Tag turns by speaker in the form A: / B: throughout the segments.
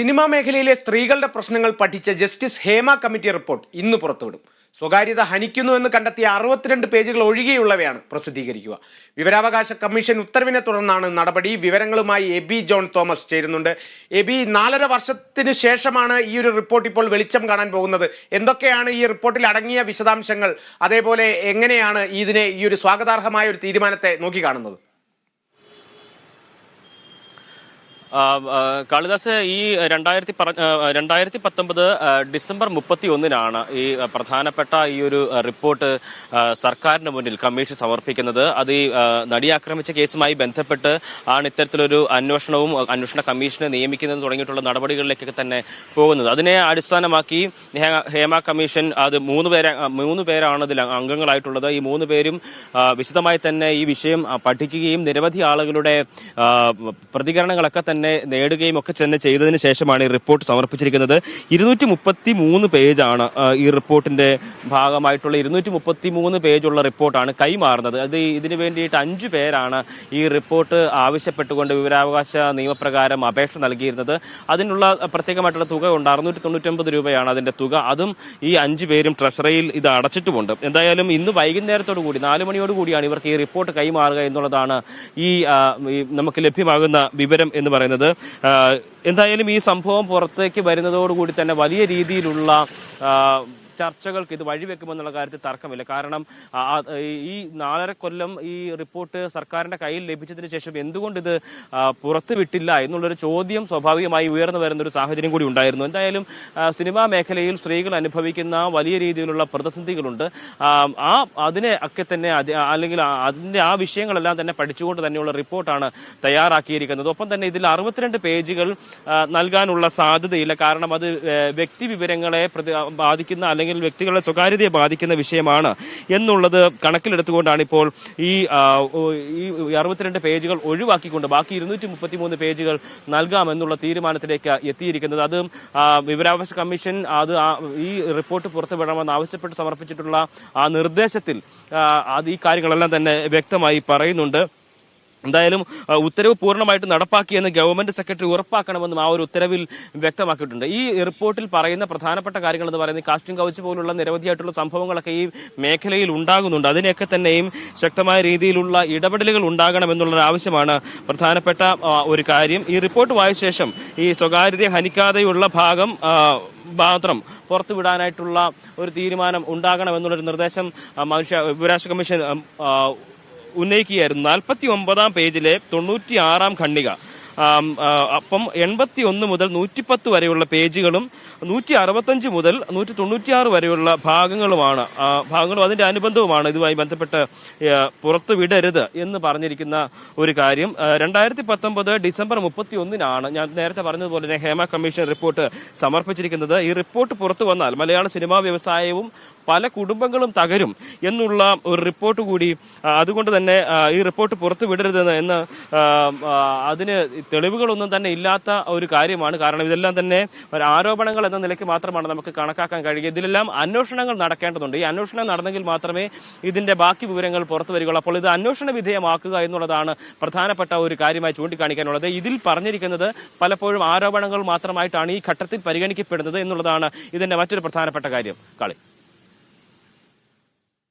A: Cinema മേഖലയിലെ സ്ത്രീകളുടെ പ്രശ്നങ്ങൾ പഠിച്ച ജസ്റ്റിസ് ഹേമ കമ്മിറ്റി റിപ്പോർട്ട് ഇന്ന് പുറത്തുവിടും. സ്വകാര്യത ഹനിക്കുന്നുവെന്ന് കണ്ടെത്തിയ അറുപത്തിരണ്ട് പേജുകൾ ഒഴികെയുള്ളവയാണ് പ്രസിദ്ധീകരിക്കുക. വിവരാവകാശ കമ്മീഷൻ ഉത്തരവിനെ തുടർന്നാണ് നടപടി. വിവരങ്ങളുമായി എബി ജോൺ തോമസ് ചേരുന്നുണ്ട്. എബി നാലര വർഷത്തിന് ശേഷമാണ് ഈ ഒരു റിപ്പോർട്ട് ഇപ്പോൾ വെളിച്ചം കാണാൻ പോകുന്നത്. എന്തൊക്കെയാണ് ഈ റിപ്പോർട്ടിൽ അടങ്ങിയ വിശദാംശങ്ങൾ? അതേപോലെ എങ്ങനെയാണ് ഇതിനെ ഈ ഒരു സ്വാഗതാർഹമായ ഒരു തീരുമാനത്തെ നോക്കിക്കാണുന്നത്
B: ആ, ആ, കാളിദാസ് ഈ രണ്ടായിരത്തി രണ്ടായിരത്തി പത്തൊമ്പത് ഡിസംബർ മുപ്പത്തി ഒന്നിനാണ് ഈ പ്രധാനപ്പെട്ട ഈ ഒരു റിപ്പോർട്ട് സർക്കാരിന് മുന്നിൽ കമ്മീഷൻ സമർപ്പിക്കുന്നത്. അത് ഈ നടി ആക്രമിച്ച കേസുമായി ബന്ധപ്പെട്ട് ആണ് ഇത്തരത്തിലൊരു അന്വേഷണവും അന്വേഷണ കമ്മീഷനെ നിയമിക്കുന്നത് തുടങ്ങിയിട്ടുള്ള നടപടികളിലേക്കൊക്കെ തന്നെ പോകുന്നത്. അതിനെ അടിസ്ഥാനമാക്കി ഹേമ കമ്മീഷൻ അത് മൂന്ന് പേരെ മൂന്ന് പേരാണ് ഇതിൽ അംഗങ്ങളായിട്ടുള്ളത്. ഈ മൂന്ന് പേരും വിശദമായി തന്നെ ഈ വിഷയം പഠിക്കുകയും നിരവധി ആളുകളുടെ പ്രതികരണങ്ങളൊക്കെ തന്നെ നേടുകയും ഒക്കെ തന്നെ ചെയ്തതിന് ശേഷമാണ് ഈ റിപ്പോർട്ട് സമർപ്പിച്ചിരിക്കുന്നത്. ഇരുന്നൂറ്റി മുപ്പത്തി മൂന്ന് പേജാണ് ഈ റിപ്പോർട്ടിന്റെ ഭാഗമായിട്ടുള്ള ഇരുന്നൂറ്റി മുപ്പത്തി മൂന്ന് പേജുള്ള റിപ്പോർട്ടാണ് കൈമാറുന്നത്. അത് ഇതിനു വേണ്ടിയിട്ട് അഞ്ചു പേരാണ് ഈ റിപ്പോർട്ട് ആവശ്യപ്പെട്ടുകൊണ്ട് വിവരാവകാശ നിയമപ്രകാരം അപേക്ഷ നൽകിയിരുന്നത്. അതിനുള്ള പ്രത്യേകമായിട്ടുള്ള തുക ഉണ്ട് അറുന്നൂറ്റി തൊണ്ണൂറ്റൊമ്പത് രൂപയാണ് അതിന്റെ തുക. അതും ഈ അഞ്ചു പേരും ട്രഷറിയിൽ ഇത് അടച്ചിട്ടുമുണ്ട്. എന്തായാലും ഇന്ന് വൈകുന്നേരത്തോടു കൂടി നാല് മണിയോട് കൂടിയാണ് ഇവർക്ക് ഈ റിപ്പോർട്ട് കൈമാറുക എന്നുള്ളതാണ് ഈ നമുക്ക് ലഭ്യമാകുന്ന വിവരം എന്ന് പറയുന്നത്. ആ, എന്തായാലും ഈ സംഭവം പുറത്തേക്ക് വരുന്നതോടുകൂടി തന്നെ വലിയ രീതിയിലുള്ള ചർച്ചകൾക്ക് ഇത് വഴിവെക്കുമെന്നുള്ള കാര്യത്തിൽ തർക്കമില്ല. കാരണം ഈ നാലര കൊല്ലം ഈ റിപ്പോർട്ട് സർക്കാരിന്റെ കയ്യിൽ ലഭിച്ചതിന് ശേഷം എന്തുകൊണ്ട് ഇത് ആ, പുറത്തു വിട്ടില്ല എന്നുള്ളൊരു ചോദ്യം സ്വാഭാവികമായി ഉയർന്നു വരുന്ന ഒരു സാഹചര്യം കൂടി ഉണ്ടായിരുന്നു. എന്തായാലും സിനിമാ മേഖലയിൽ സ്ത്രീകൾ അനുഭവിക്കുന്ന വലിയ രീതിയിലുള്ള പ്രതിസന്ധികളുണ്ട്. ആ, അതിനെ ഒക്കെ തന്നെ അല്ലെങ്കിൽ അതിന്റെ ആ വിഷയങ്ങളെല്ലാം തന്നെ പഠിച്ചുകൊണ്ട് തന്നെയുള്ള റിപ്പോർട്ടാണ് തയ്യാറാക്കിയിരിക്കുന്നത്. ഒപ്പം തന്നെ ഇതിൽ അറുപത്തിരണ്ട് പേജുകൾ നൽകാനുള്ള സാധ്യതയില്ല. കാരണം അത് വ്യക്തി വിവരങ്ങളെ ബാധിക്കുന്ന അല്ലെങ്കിൽ വ്യക്തികളുടെ സ്വകാര്യതയെ ബാധിക്കുന്ന വിഷയമാണ് എന്നുള്ളത് കണക്കിലെടുത്തുകൊണ്ടാണ് ഇപ്പോൾ ഈ അറുപത്തിരണ്ട് പേജുകൾ ഒഴിവാക്കിക്കൊണ്ട് ബാക്കി ഇരുന്നൂറ്റി മുപ്പത്തി മൂന്ന് പേജുകൾ നൽകാമെന്നുള്ള തീരുമാനത്തിലേക്ക് എത്തിയിരിക്കുന്നത്. അത് വിവരാവകാശ കമ്മീഷൻ അത് ഈ റിപ്പോർട്ട് പുറത്തുവിടണമെന്ന് ആവശ്യപ്പെട്ട് സമർപ്പിച്ചിട്ടുള്ള ആ നിർദ്ദേശത്തിൽ അത് ഈ കാര്യങ്ങളെല്ലാം തന്നെ വ്യക്തമായി പറയുന്നുണ്ട്. എന്തായാലും ഉത്തരവ് പൂർണമായിട്ട് നടപ്പാക്കിയെന്ന് ഗവൺമെന്റ് സെക്രട്ടറി ഉറപ്പാക്കണമെന്നും ആ ഒരു ഉത്തരവിൽ വ്യക്തമാക്കിയിട്ടുണ്ട്. ഈ റിപ്പോർട്ടിൽ പറയുന്ന പ്രധാനപ്പെട്ട കാര്യങ്ങൾ എന്ന് പറയുന്നത് കാസ്റ്റിംഗ് കൗച്ച് പോലുള്ള നിരവധിയായിട്ടുള്ള സംഭവങ്ങളൊക്കെ ഈ മേഖലയിൽ ഉണ്ടാകുന്നുണ്ട്. അതിനെയൊക്കെ തന്നെയും ശക്തമായ രീതിയിലുള്ള ഇടപെടലുകൾ ഉണ്ടാകണമെന്നുള്ള ആവശ്യമാണ് പ്രധാനപ്പെട്ട ഒരു കാര്യം. ഈ റിപ്പോർട്ട് വായിച്ച ശേഷം ഈ സ്വകാര്യതയെ ഹനിക്കാതെയുള്ള ഭാഗം മാത്രം പുറത്തുവിടാനായിട്ടുള്ള ഒരു തീരുമാനം ഉണ്ടാകണമെന്നുള്ളൊരു നിർദ്ദേശം മനുഷ്യ വിവരാശ കമ്മീഷൻ ഉന്നയിക്കുകയായിരുന്നു. നാൽപ്പത്തി ഒമ്പതാം പേജിലെ തൊണ്ണൂറ്റി ആറാം ആ, അപ്പം എൺപത്തി ഒന്ന് മുതൽ നൂറ്റിപ്പത്ത് വരെയുള്ള പേജുകളും നൂറ്റി അറുപത്തഞ്ച് മുതൽ നൂറ്റി തൊണ്ണൂറ്റിയാറ് വരെയുള്ള ഭാഗങ്ങളുമാണ്. ഭാഗങ്ങളും അതിന്റെ അനുബന്ധവുമാണ് ഇതുമായി ബന്ധപ്പെട്ട് പുറത്തു വിടരുത് എന്ന് പറഞ്ഞിരിക്കുന്ന ഒരു കാര്യം. രണ്ടായിരത്തി പത്തൊമ്പത് ഡിസംബർ മുപ്പത്തി ഒന്നിനാണ് ഞാൻ നേരത്തെ പറഞ്ഞതുപോലെ തന്നെ ഹേമ കമ്മീഷൻ റിപ്പോർട്ട് സമർപ്പിച്ചിരിക്കുന്നത്. ഈ റിപ്പോർട്ട് പുറത്തു വന്നാൽ മലയാള സിനിമാ വ്യവസായവും പല കുടുംബങ്ങളും തകരും എന്നുള്ള ഒരു റിപ്പോർട്ട് കൂടി അതുകൊണ്ട് തന്നെ ഈ റിപ്പോർട്ട് പുറത്തു വിടരുതെന്ന് എന്ന് അതിന് തെളിവുകളൊന്നും തന്നെ ഇല്ലാത്ത ഒരു കാര്യമാണ്. കാരണം ഇതെല്ലാം തന്നെ ഒരു ആരോപണങ്ങൾ എന്ന നിലയ്ക്ക് മാത്രമാണ് നമുക്ക് കണക്കാക്കാൻ കഴിയുക. ഇതിലെല്ലാം അന്വേഷണങ്ങൾ നടക്കേണ്ടതുണ്ട്. ഈ അന്വേഷണം നടന്നെങ്കിൽ മാത്രമേ ഇതിന്റെ ബാക്കി വിവരങ്ങൾ പുറത്തു വരികയുള്ളൂ. അപ്പോൾ ഇത് അന്വേഷണ വിധേയമാക്കുക എന്നുള്ളതാണ് പ്രധാനപ്പെട്ട ഒരു കാര്യമായി ചൂണ്ടിക്കാണിക്കാനുള്ളത്. ഇതിൽ പറഞ്ഞിരിക്കുന്നത് പലപ്പോഴും ആരോപണങ്ങൾ മാത്രമായിട്ടാണ് ഈ ഘട്ടത്തിൽ പരിഗണിക്കപ്പെടുന്നത് എന്നുള്ളതാണ് ഇതിന്റെ മറ്റൊരു പ്രധാനപ്പെട്ട കാര്യം. കളി.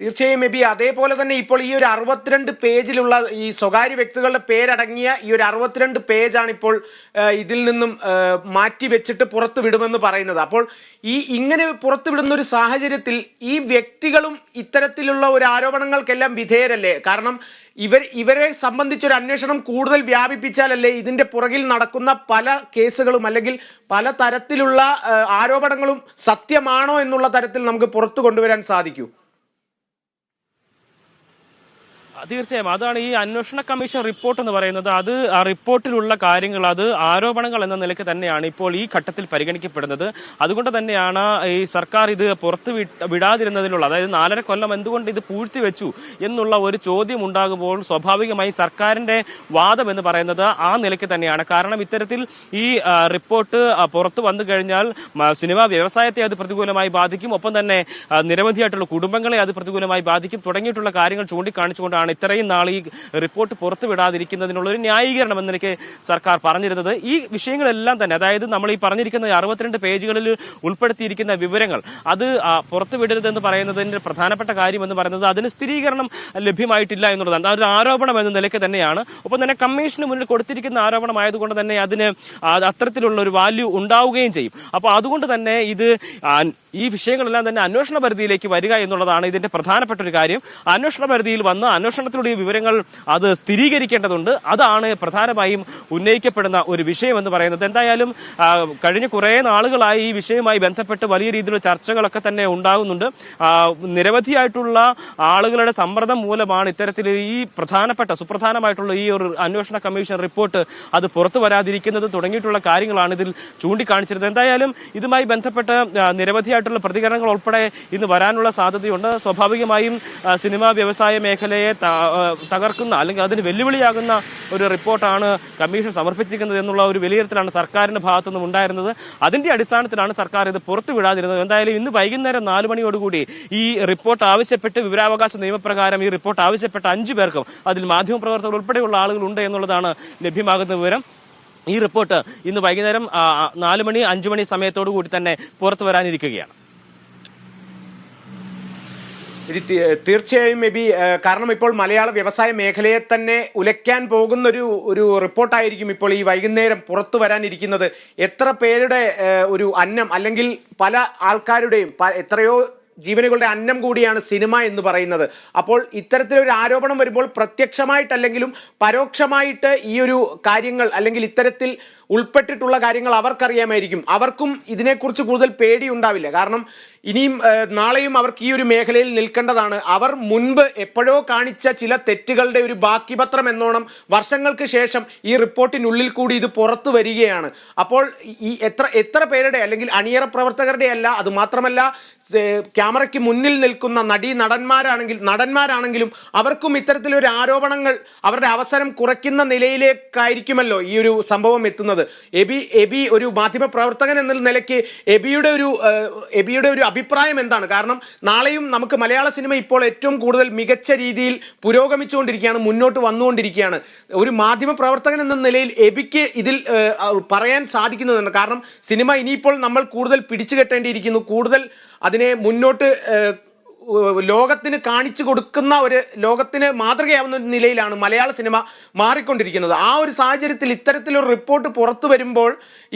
A: തീർച്ചയായും എബി അതേപോലെ തന്നെ ഇപ്പോൾ ഈ ഒരു അറുപത്തിരണ്ട് പേജിലുള്ള ഈ സ്വകാര്യ വ്യക്തികളുടെ പേരടങ്ങിയ ഈ ഒരു അറുപത്തിരണ്ട് പേജാണ് ഇപ്പോൾ ഇതിൽ നിന്നും മാറ്റി വെച്ചിട്ട് പുറത്തു വിടുമെന്ന് പറയുന്നത്. അപ്പോൾ ഈ ഇങ്ങനെ പുറത്തു വിടുന്ന ഒരു സാഹചര്യത്തിൽ ഈ വ്യക്തികളും ഇത്തരത്തിലുള്ള ഒരു ആരോപണങ്ങൾക്കെല്ലാം വിധേയരല്ലേ? കാരണം ഇവർ ഇവരെ സംബന്ധിച്ചൊരു അന്വേഷണം കൂടുതൽ വ്യാപിപ്പിച്ചാലല്ലേ ഇതിന്റെ പുറകിൽ നടക്കുന്ന പല കേസുകളും അല്ലെങ്കിൽ പല തരത്തിലുള്ള ആരോപണങ്ങളും സത്യമാണോ എന്നുള്ള തരത്തിൽ നമുക്ക് പുറത്തു കൊണ്ടുവരാൻ സാധിക്കൂ.
B: തീർച്ചയായും. അതാണ് ഈ അന്വേഷണ കമ്മീഷൻ റിപ്പോർട്ട് എന്ന് പറയുന്നത്. അത് ആ റിപ്പോർട്ടിലുള്ള കാര്യങ്ങൾ അത് ആരോപണങ്ങൾ എന്ന നിലയ്ക്ക് തന്നെയാണ് ഇപ്പോൾ ഈ ഘട്ടത്തിൽ പരിഗണിക്കപ്പെടുന്നത്. അതുകൊണ്ട് തന്നെയാണ് ഈ സർക്കാർ ഇത് പുറത്തു വിടാതിരുന്നതിലുള്ള അതായത് നാലര കൊല്ലം എന്തുകൊണ്ട് ഇത് പൂഴ്ത്തി വെച്ചു എന്നുള്ള ഒരു ചോദ്യം ഉണ്ടാകുമ്പോൾ സ്വാഭാവികമായി സർക്കാരിന്റെ വാദം എന്ന് പറയുന്നത് ആ നിലയ്ക്ക് തന്നെയാണ്. കാരണം ഇത്തരത്തിൽ ഈ റിപ്പോർട്ട് പുറത്തു വന്നു കഴിഞ്ഞാൽ സിനിമാ വ്യവസായത്തെ അത് പ്രതികൂലമായി ബാധിക്കും. ഒപ്പം തന്നെ നിരവധിയായിട്ടുള്ള കുടുംബങ്ങളെ അത് പ്രതികൂലമായി ബാധിക്കും. തുടങ്ങിയിട്ടുള്ള കാര്യങ്ങൾ ചൂണ്ടിക്കാണിച്ചുകൊണ്ടാണ് തന്നെയാണ് ഇത്രയും നാൾ ഈ റിപ്പോർട്ട് പുറത്തുവിടാതിരിക്കുന്നതിനുള്ള ഒരു ന്യായീകരണം എന്നൊക്കെ സർക്കാർ പറഞ്ഞിരുന്നത്. ഈ വിഷയങ്ങളെല്ലാം തന്നെ അതായത് നമ്മൾ ഈ പറഞ്ഞിരിക്കുന്ന അറുപത്തിരണ്ട് പേജുകളിൽ ഉൾപ്പെടുത്തിയിരിക്കുന്ന വിവരങ്ങൾ അത് പുറത്തുവിടരുതെന്ന് പറയുന്നതിന്റെ പ്രധാനപ്പെട്ട കാര്യം എന്ന് പറയുന്നത് അതിന് സ്ഥിരീകരണം ലഭ്യമായിട്ടില്ല എന്നുള്ളതാണ്. അതൊരു ആരോപണം എന്ന നിലയ്ക്ക് തന്നെയാണ്. ഒപ്പം തന്നെ കമ്മീഷന് മുന്നിൽ കൊടുത്തിരിക്കുന്ന ആരോപണമായതുകൊണ്ട് തന്നെ അതിന് അത്തരത്തിലുള്ള ഒരു വാല്യൂ ഉണ്ടാവുകയും ചെയ്യും. അപ്പോൾ അതുകൊണ്ട് തന്നെ ഇത് ഈ വിഷയങ്ങളെല്ലാം തന്നെ അന്വേഷണ പരിധിയിലേക്ക് വരിക എന്നുള്ളതാണ് ഇതിന്റെ പ്രധാനപ്പെട്ട ഒരു കാര്യം. അന്വേഷണ പരിധിയിൽ വന്ന് അന്വേഷണത്തിലൂടെ വിവരങ്ങൾ അത് സ്ഥിരീകരിക്കേണ്ടതുണ്ട്. അതാണ് പ്രധാനമായും ഉന്നയിക്കപ്പെടുന്ന ഒരു വിഷയം എന്ന് പറയുന്നത്. എന്തായാലും കഴിഞ്ഞ കുറേ നാളുകളായി ഈ വിഷയവുമായി ബന്ധപ്പെട്ട് വലിയ രീതിയിലുള്ള ചർച്ചകളൊക്കെ തന്നെ ഉണ്ടാകുന്നുണ്ട് നിരവധിയായിട്ടുള്ള ആളുകളുടെ സമ്മർദ്ദം മൂലമാണ് ഇത്തരത്തിൽ ഈ പ്രധാനപ്പെട്ട സുപ്രധാനമായിട്ടുള്ള ഈ ഒരു അന്വേഷണ കമ്മീഷൻ റിപ്പോർട്ട് അത് പുറത്തു വരാതിരിക്കുന്നത് തുടങ്ങിയിട്ടുള്ള കാര്യങ്ങളാണ് ഇതിൽ ചൂണ്ടിക്കാണിച്ചിരുന്നത്. എന്തായാലും ഇതുമായി ബന്ധപ്പെട്ട് നിരവധിയായിട്ടുള്ള പ്രതികരണങ്ങൾ ഉൾപ്പെടെ ഇന്ന് വരാനുള്ള സാധ്യതയുണ്ട്. സ്വാഭാവികമായും സിനിമാ വ്യവസായ മേഖലയെ തകർക്കുന്ന അല്ലെങ്കിൽ അതിന് വെല്ലുവിളിയാകുന്ന ഒരു റിപ്പോർട്ടാണ് കമ്മീഷൻ സമർപ്പിച്ചിരിക്കുന്നത് എന്നുള്ള ഒരു വിലയിരുത്തലാണ് സർക്കാരിന്റെ ഭാഗത്തു നിന്നും ഉണ്ടായിരുന്നത്. അതിന്റെ അടിസ്ഥാനത്തിലാണ് സർക്കാർ ഇത് പുറത്തു വിടാതിരുന്നത്. എന്തായാലും ഇന്ന് വൈകുന്നേരം നാല് മണിയോടുകൂടി ഈ റിപ്പോർട്ട് ആവശ്യപ്പെട്ട് വിവരാവകാശ നിയമപ്രകാരം ഈ റിപ്പോർട്ട് ആവശ്യപ്പെട്ട അഞ്ചു പേർക്കും അതിൽ മാധ്യമപ്രവർത്തകർ ഉൾപ്പെടെയുള്ള ആളുകളുണ്ട് എന്നുള്ളതാണ് ലഭ്യമാകുന്ന വിവരം. ഈ റിപ്പോർട്ട് ഇന്ന് വൈകുന്നേരം നാല് മണി അഞ്ചു മണി സമയത്തോടു കൂടി തന്നെ പുറത്തു വരാനിരിക്കുകയാണ്.
A: ഇത് തീർച്ചയായും മേ ബി കാരണം ഇപ്പോൾ മലയാള വ്യവസായ മേഖലയെ തന്നെ ഉലയ്ക്കാൻ പോകുന്നൊരു ഒരു റിപ്പോർട്ടായിരിക്കും ഇപ്പോൾ ഈ വൈകുന്നേരം പുറത്തു വരാനിരിക്കുന്നത്. എത്ര പേരുടെ ഒരു അന്നം അല്ലെങ്കിൽ പല ആൾക്കാരുടെയും എത്രയോ ജീവനുകളുടെ അന്നം കൂടിയാണ് സിനിമ എന്ന് പറയുന്നത്. അപ്പോൾ ഇത്തരത്തിലൊരു ആരോപണം വരുമ്പോൾ പ്രത്യക്ഷമായിട്ടല്ലെങ്കിലും പരോക്ഷമായിട്ട് ഈ ഒരു കാര്യങ്ങൾ അല്ലെങ്കിൽ ഇത്തരത്തിൽ ഉൾപ്പെട്ടിട്ടുള്ള കാര്യങ്ങൾ അവർക്കറിയാമായിരിക്കും. അവർക്കും ഇതിനെക്കുറിച്ച് കൂടുതൽ പേടി ഉണ്ടാവില്ല കാരണം ഇനിയും നാളെയും അവർക്ക് ഈ ഒരു മേഖലയിൽ നിൽക്കേണ്ടതാണ്. അവർ മുൻപ് എപ്പോഴോ കാണിച്ച ചില തെറ്റുകളുടെ ഒരു ബാക്കിപത്രം എന്നോണം വർഷങ്ങൾക്ക് ശേഷം ഈ റിപ്പോർട്ടിനുള്ളിൽ കൂടി ഇത് പുറത്തു വരികയാണ്. അപ്പോൾ ഈ എത്ര എത്ര പേരുടെ അല്ലെങ്കിൽ അണിയറ പ്രവർത്തകരുടെ അല്ല അത് മാത്രമല്ല ക്യാമറയ്ക്ക് മുന്നിൽ നിൽക്കുന്ന നടീ നടന്മാരാണെങ്കിൽ നടന്മാരാണെങ്കിലും അവർക്കും ഇത്തരത്തിലൊരു ആരോപണങ്ങൾ അവരുടെ അവസരം കുറയ്ക്കുന്ന നിലയിലേക്കായിരിക്കുമല്ലോ ഈ ഒരു സംഭവം എത്തുന്നത്. എബി എബി ഒരു മാധ്യമ പ്രവർത്തകൻ എന്ന നിലയ്ക്ക് എബിയുടെ ഒരു എബിയുടെ ഒരു അഭിപ്രായം എന്താണ്? കാരണം നാളെയും നമുക്ക് മലയാള സിനിമ ഇപ്പോൾ ഏറ്റവും കൂടുതൽ മികച്ച രീതിയിൽ പുരോഗമിച്ചുകൊണ്ടിരിക്കുകയാണ് മുന്നോട്ട് വന്നുകൊണ്ടിരിക്കുകയാണ്. ഒരു മാധ്യമ പ്രവർത്തകൻ എന്ന നിലയിൽ എബിക്ക് ഇതിൽ പറയാൻ സാധിക്കുന്നതാണ് കാരണം സിനിമ ഇനിയിപ്പോൾ നമ്മൾ കൂടുതൽ പിടിച്ചു കെട്ടേണ്ടിയിരിക്കുന്നു കൂടുതൽ അതിനെ മുന്നോട്ട് ലോകത്തിന് കാണിച്ചു കൊടുക്കുന്ന ഒരു ലോകത്തിന് മാതൃകയാവുന്ന ഒരു നിലയിലാണ് മലയാള സിനിമ മാറിക്കൊണ്ടിരിക്കുന്നത്. ആ ഒരു സാഹചര്യത്തിൽ ഇത്തരത്തിലൊരു റിപ്പോർട്ട് പുറത്തു വരുമ്പോൾ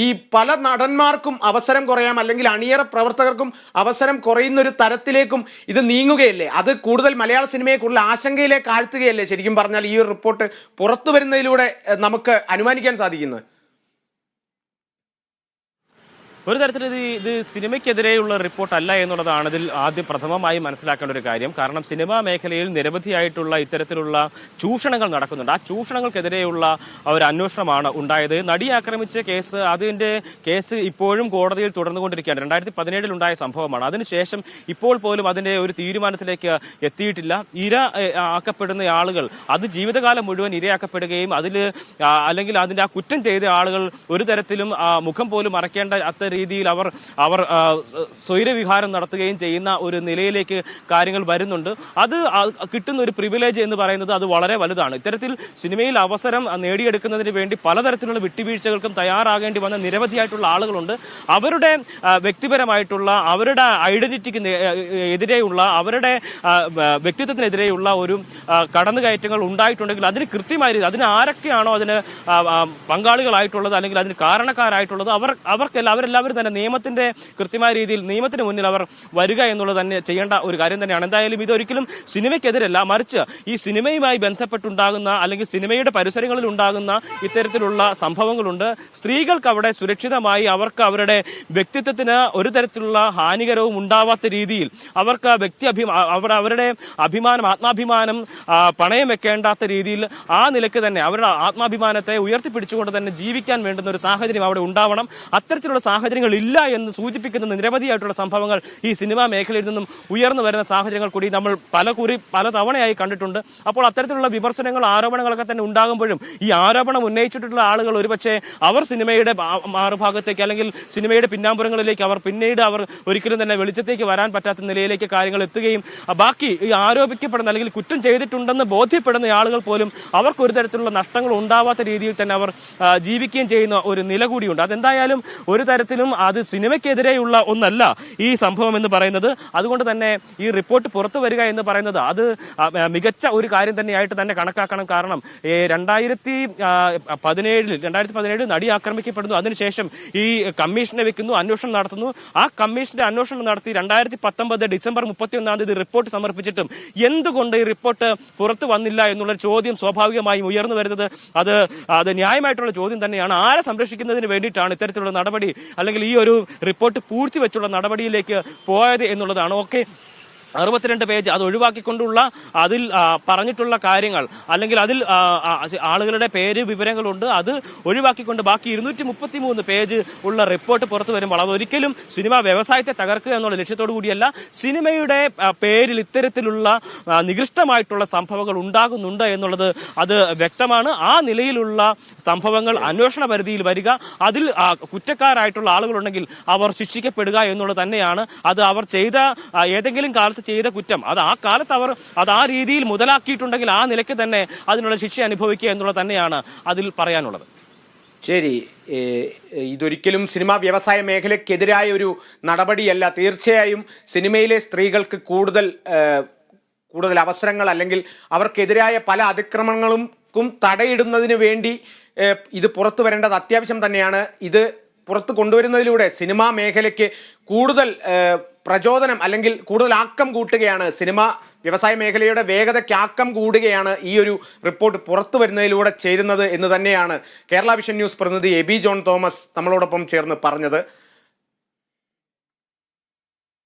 A: ഈ പല നടന്മാർക്കും അവസരം കുറയാം അല്ലെങ്കിൽ അണിയറ പ്രവർത്തകർക്കും അവസരം കുറയുന്ന ഒരു തരത്തിലേക്കും ഇത് നീങ്ങുകയല്ലേ? അത് കൂടുതൽ മലയാള സിനിമയെ കൂടുതൽ ആശങ്കയിലേക്ക് ആഴ്ത്തുകയല്ലേ ശരിക്കും പറഞ്ഞാൽ ഈ ഒരു റിപ്പോർട്ട് പുറത്തു വരുന്നതിലൂടെ നമുക്ക് അനുമാനിക്കാൻ സാധിക്കുന്നത്?
B: ഒരു തരത്തിൽ ഇത് ഇത് സിനിമയ്ക്കെതിരെയുള്ള റിപ്പോർട്ട് അല്ല എന്നുള്ളതാണ് ഇതിൽ ആദ്യം പ്രഥമമായി മനസ്സിലാക്കേണ്ട ഒരു കാര്യം. കാരണം സിനിമാ മേഖലയിൽ നിരവധിയായിട്ടുള്ള ഇത്തരത്തിലുള്ള ചൂഷണങ്ങൾ നടക്കുന്നുണ്ട്. ആ ചൂഷണങ്ങൾക്കെതിരെയുള്ള ഒരു അന്വേഷണമാണ് ഉണ്ടായത്. നടി ആക്രമിച്ച കേസ് അതിന്റെ കേസ് ഇപ്പോഴും കോടതിയിൽ തുടർന്നുകൊണ്ടിരിക്കുകയാണ്. രണ്ടായിരത്തി പതിനേഴിൽ ഉണ്ടായ സംഭവമാണ്. അതിനുശേഷം ഇപ്പോൾ പോലും അതിന്റെ ഒരു തീരുമാനത്തിലേക്ക് എത്തിയിട്ടില്ല. ഇര ആക്കപ്പെടുന്ന ആളുകൾ അത് ജീവിതകാലം മുഴുവൻ ഇരയാക്കപ്പെടുകയും അതിൽ അല്ലെങ്കിൽ അതിന്റെ ആ കുറ്റം ചെയ്ത ആളുകൾ ഒരു തരത്തിലും മുഖം പോലും മറയ്ക്കേണ്ട അത്ത രീതിയിൽ അവർ അവർ സ്വൈരവിഹാരം നടത്തുകയും ചെയ്യുന്ന ഒരു നിലയിലേക്ക് കാര്യങ്ങൾ വരുന്നുണ്ട്. അത് കിട്ടുന്ന ഒരു പ്രിവിലേജ് എന്ന് പറയുന്നത് അത് വളരെ വലുതാണ്. ഇത്തരത്തിൽ സിനിമയിൽ അവസരം നേടിയെടുക്കുന്നതിന് വേണ്ടി പലതരത്തിലുള്ള വിട്ടുവീഴ്ചകൾക്കും തയ്യാറാകേണ്ടി വന്ന നിരവധിയായിട്ടുള്ള ആളുകളുണ്ട്. അവരുടെ വ്യക്തിപരമായിട്ടുള്ള അവരുടെ ഐഡന്റിറ്റിക്ക് എതിരെയുള്ള അവരുടെ വ്യക്തിത്വത്തിനെതിരെയുള്ള ഒരു കടന്നു കടന്നുകയറ്റങ്ങൾ ഉണ്ടായിട്ടുണ്ടെങ്കിൽ അതിന് കൃത്യമായ അതിന് ആരൊക്കെയാണോ അതിന് പങ്കാളികളായിട്ടുള്ളത് അല്ലെങ്കിൽ അതിന് കാരണക്കാരായിട്ടുള്ളത് അവർ അവർക്കെല്ലാം അവരെല്ലാവരും തന്നെ നിയമത്തിന്റെ കൃത്യമായ രീതിയിൽ നിയമത്തിന് മുന്നിൽ അവർ വരിക എന്നുള്ളത് തന്നെ ചെയ്യേണ്ട ഒരു കാര്യം തന്നെയാണ്. എന്തായാലും ഇതൊരിക്കലും സിനിമയ്ക്കെതിരല്ല. മറിച്ച് ഈ സിനിമയുമായി ബന്ധപ്പെട്ടുണ്ടാകുന്ന അല്ലെങ്കിൽ സിനിമയുടെ പരിസരങ്ങളിൽ ഉണ്ടാകുന്ന ഇത്തരത്തിലുള്ള സംഭവങ്ങളുണ്ട്. സ്ത്രീകൾക്ക് അവിടെ സുരക്ഷിതമായി അവർക്ക് അവരുടെ വ്യക്തിത്വത്തിന് ഒരു തരത്തിലുള്ള ഹാനികരവും ഉണ്ടാവാത്ത രീതിയിൽ അവർക്ക് വ്യക്തി അഭിമാ അവരുടെ അഭിമാനം ആത്മാഭിമാനം പണയം വെക്കേണ്ടാത്ത രീതിയിൽ ആ നിലയ്ക്ക് തന്നെ അവരുടെ ആത്മാഭിമാനത്തെ ഉയർത്തിപ്പിടിച്ചുകൊണ്ട് തന്നെ ജീവിക്കാൻ വേണ്ടുന്ന ഒരു സാഹചര്യം അവിടെ ഉണ്ടാവണം. അത്തരത്തിലുള്ള സാഹചര്യം സാഹചര്യങ്ങൾ ഇല്ല എന്ന് സൂചിപ്പിക്കുന്ന നിരവധിയായിട്ടുള്ള സംഭവങ്ങൾ ഈ സിനിമാ മേഖലയിൽ നിന്നും ഉയർന്നു വരുന്ന സാഹചര്യങ്ങൾ കൂടി നമ്മൾ പല കുറി പല തവണയായി കണ്ടിട്ടുണ്ട്. അപ്പോൾ അത്തരത്തിലുള്ള വിമർശനങ്ങൾ ആരോപണങ്ങളൊക്കെ തന്നെ ഉണ്ടാകുമ്പോഴും ഈ ആരോപണം ഉന്നയിച്ചിട്ടുള്ള ആളുകൾ ഒരുപക്ഷെ അവർ സിനിമയുടെ മാറുഭാഗത്തേക്ക് അല്ലെങ്കിൽ സിനിമയുടെ പിന്നാമ്പുറങ്ങളിലേക്ക് അവർ പിന്നീട് അവർ ഒരിക്കലും തന്നെ വെളിച്ചത്തേക്ക് വരാൻ പറ്റാത്ത നിലയിലേക്ക് കാര്യങ്ങൾ എത്തുകയും ബാക്കി ഈ ആരോപിക്കപ്പെടുന്ന അല്ലെങ്കിൽ കുറ്റം ചെയ്തിട്ടുണ്ടെന്ന് ബോധ്യപ്പെടുന്ന ആളുകൾ പോലും അവർക്ക് ഒരു തരത്തിലുള്ള നഷ്ടങ്ങൾ ഉണ്ടാവാത്ത രീതിയിൽ തന്നെ അവർ ജീവിക്കുകയും ചെയ്യുന്ന ഒരു നില കൂടിയുണ്ട്. അതെന്തായാലും ഒരു തരത്തിലും അത് സിനിമയ്ക്കെതിരെയുള്ള ഒന്നല്ല ഈ സംഭവം എന്ന് പറയുന്നത്. അതുകൊണ്ട് തന്നെ ഈ റിപ്പോർട്ട് പുറത്തു വരിക എന്ന് പറയുന്നത് അത് മികച്ച ഒരു കാര്യം തന്നെയായിട്ട് തന്നെ കണക്കാക്കണം. കാരണം രണ്ടായിരത്തി പതിനേഴിൽ രണ്ടായിരത്തി പതിനേഴിൽ നടി ആക്രമിക്കപ്പെടുന്നു. അതിനുശേഷം ഈ കമ്മീഷനെ വെക്കുന്നു അന്വേഷണം നടത്തുന്നു. ആ കമ്മീഷന്റെ അന്വേഷണം നടത്തി രണ്ടായിരത്തി പത്തൊമ്പത് ഡിസംബർ മുപ്പത്തി ഒന്നാം തീയതി റിപ്പോർട്ട് സമർപ്പിച്ചിട്ടും എന്തുകൊണ്ട് ഈ റിപ്പോർട്ട് പുറത്തു വന്നില്ല എന്നുള്ള ചോദ്യം സ്വാഭാവികമായും ഉയർന്നു വരുന്നത്. അത് അത് ന്യായമായിട്ടുള്ള ചോദ്യം തന്നെയാണ്. ആരെ സംരക്ഷിക്കുന്നതിന് വേണ്ടിയിട്ടാണ് ഇത്തരത്തിലുള്ള നടപടി അല്ലെങ്കിൽ ഈ ഒരു റിപ്പോർട്ട് പൂർത്തി പൂഴ്ത്തിവെച്ചുള്ള നടപടിയിലേക്ക് പോയത് എന്നുള്ളതാണ്. ഓക്കെ. അറുപത്തിരണ്ട് പേജ് അത് ഒഴിവാക്കിക്കൊണ്ടുള്ള അതിൽ പറഞ്ഞിട്ടുള്ള കാര്യങ്ങൾ അല്ലെങ്കിൽ അതിൽ ആളുകളുടെ പേര് വിവരങ്ങളുണ്ട് അത് ഒഴിവാക്കിക്കൊണ്ട് ബാക്കി ഇരുന്നൂറ്റി മുപ്പത്തി മൂന്ന് പേജ് ഉള്ള റിപ്പോർട്ട് പുറത്തു വരുമ്പോൾ അത് ഒരിക്കലും സിനിമാ വ്യവസായത്തെ തകർക്കുക എന്നുള്ള ലക്ഷ്യത്തോടു കൂടിയല്ല സിനിമയുടെ പേരിൽ ഇത്തരത്തിലുള്ള നികൃഷ്ടമായിട്ടുള്ള സംഭവങ്ങൾ ഉണ്ടാകുന്നുണ്ട് എന്നുള്ളത് അത് വ്യക്തമാണ്. ആ നിലയിലുള്ള സംഭവങ്ങൾ അന്വേഷണ പരിധിയിൽ വരിക അതിൽ കുറ്റക്കാരായിട്ടുള്ള ആളുകളുണ്ടെങ്കിൽ അവർ ശിക്ഷിക്കപ്പെടുക എന്നുള്ളത് തന്നെയാണ്. അത് അവർ ചെയ്ത ഏതെങ്കിലും കാലത്ത് ചെയ്ത കുറ്റം. അത് ആ കാലത്ത് അവർ അത് ആ രീതിയിൽ മുതലാക്കിയിട്ടുണ്ടെങ്കിൽ ആ നിലയ്ക്ക് തന്നെ അതിനുള്ള ശിക്ഷ അനുഭവിക്കുക എന്നുള്ളത് തന്നെയാണ് അതിൽ പറയാനുള്ളത്.
A: ശരി. ഇതൊരിക്കലും സിനിമാ വ്യവസായ മേഖലയ്ക്കെതിരായ ഒരു നടപടിയല്ല. തീർച്ചയായും സിനിമയിലെ സ്ത്രീകൾക്ക് കൂടുതൽ കൂടുതൽ അവസരങ്ങൾ അല്ലെങ്കിൽ അവർക്കെതിരായ പല അതിക്രമങ്ങൾക്കും തടയിടുന്നതിന് വേണ്ടി ഇത് പുറത്തു വരേണ്ടത് അത്യാവശ്യം തന്നെയാണ്. ഇത് പുറത്ത് കൊണ്ടുവരുന്നതിലൂടെ സിനിമാ മേഖലയ്ക്ക് കൂടുതൽ പ്രചോദനം അല്ലെങ്കിൽ കൂടുതൽ ആക്കം കൂട്ടുകയാണ് സിനിമ വ്യവസായ മേഖലയുടെ വേഗതയ്ക്ക് ആക്കം കൂടുകയാണ് ഈ ഒരു റിപ്പോർട്ട് പുറത്തു വരുന്നതിലൂടെ ചേരുന്നത് എന്ന് തന്നെയാണ് കേരള വിഷൻ ന്യൂസ് പ്രതിനിധി എ ബി ജോൺ തോമസ് നമ്മളോടൊപ്പം ചേർന്ന് പറഞ്ഞത്.